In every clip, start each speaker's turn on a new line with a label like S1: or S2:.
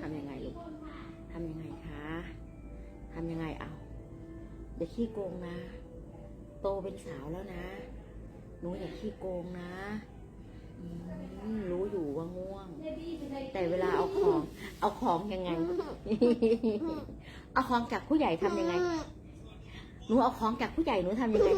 S1: ทำยังไงลูก ทำยังไงคะ ทำยังไงเอาอย่าขี้โกงนะ โตเป็นสาวแล้วนะ หนูอย่าขี้โกงนะรู้อยู่ว่าง่วง แต่เวลาเอาของ เอาของยังไง เอาของจากผู้ใหญ่ทำยังไง หนูเอาของจากผู้ใหญ่หนูทำยังไง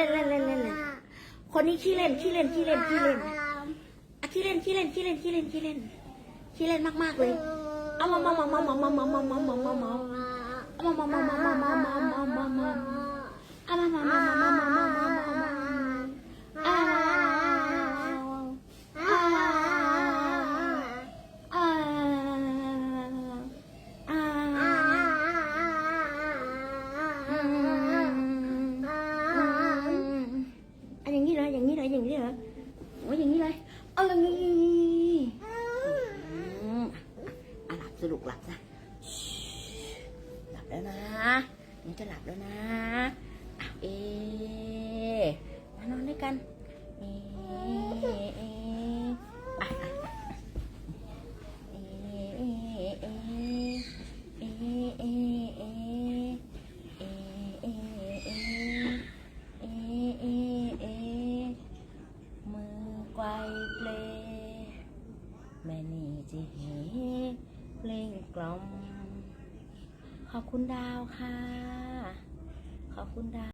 S1: เล่นเล่นเล่นเล่นเล่นคนนี้ขี้เล่นขี้เล่นขี้เล่นขี้เล่นอะขี้เล่นขี้เล่นขี้เล่นขี้เล่นขี้เล่นขี้เล่นมากๆเลยเอามามามามามามามามามามามาเอามามามามามามามามามาเอามามามามามามามามามาอ้าวอ้าวอ้าวอ้าวอั นอย่างนี้เลยอย่างนี้เลยอย่างนี้เลยโอ้ยอย่างนี้เลยเอาอย่างนี้อืมอะหลับสรุปหลับนะหลับแล้วนะมันจะหลับแล้วนะอ้าวเอมานอนด้วยกันเอเออะอะเอเอเอเอเอเอเอเอเอเอ แม่นี่จีเฮเพลงกล่อม ขอบคุณดาวค่ะ ขอบคุณดาว